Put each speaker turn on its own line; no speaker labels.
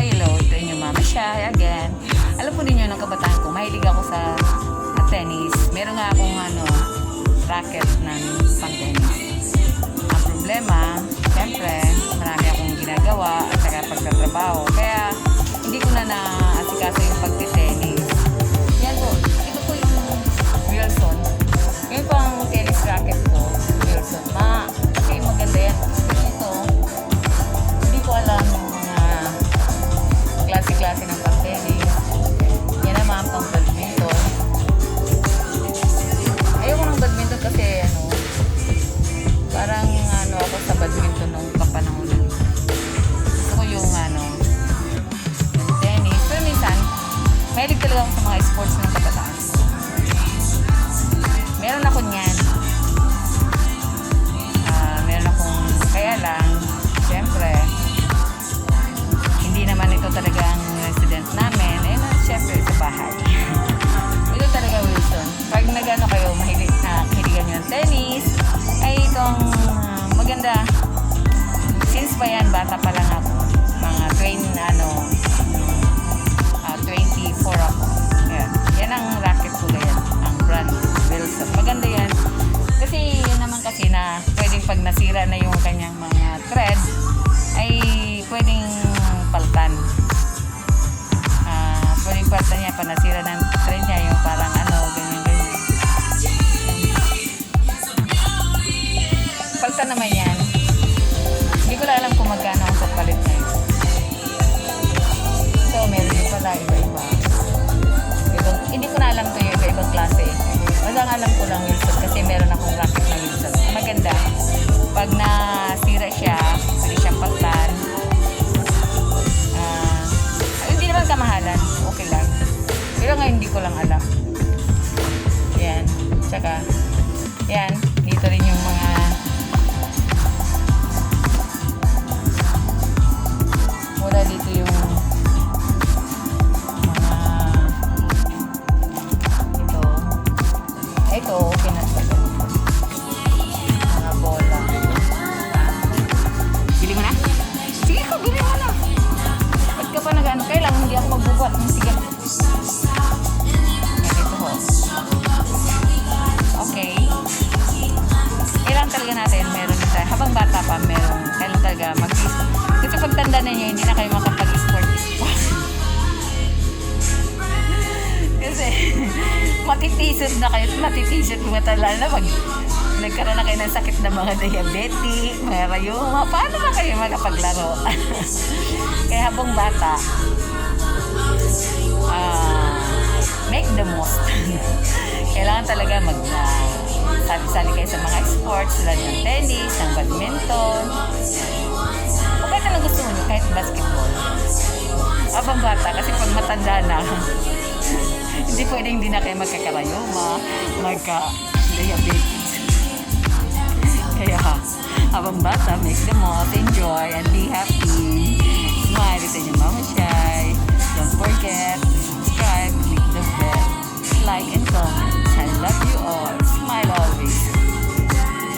Hello. Ito yung Mama Shy again. Alam po ninyo, ng kabataan ko, mahilig ako sa tennis. Meron nga akong ano, racket ng pang tennis. Ang problema, siyempre, marami akong ginagawa at saka pagtatrabaho. Kaya, hindi ko na na-asikaso mahilig talaga ako sa mga sports ng kabataan. Meron ako niyan. Pag nasira na yung kanyang mga thread, Pero nga hindi ko lang alam. Yan. Tsaka, yan. Dito rin yung mga mula dito yung mga ito ito okay na ganito mga bola bili mo na? sige ko bili mo na ba't ka pa nag-ano kailangan hindi ako magbubuhat ng sige talaga natin meron din tayo habang bata pa meron. Kailangan talaga mag kasi pagtanda na niyo hindi na kayo makapag-sport. Sport kasi matitisod na kayo. Matitisod mga tala na pag nagkaroon na kayo ng sakit na mga diabetic mga rayuma. Paano na kayo makapaglaro? Kaya habang bata ah make the most. Kailangan talaga mag uh, sabi-sali kayo sa mga sports, tulad ng tennis, ng badminton. O kahit ano gusto nyo, kahit basketball. O bata, kasi pag matanda na, hindi pwedeng hindi na kayo magkakarayoma, magka-diabetes. Kaya, habang bata, make the most, enjoy, and be happy. Smile sa inyong mamasyay. Don't forget,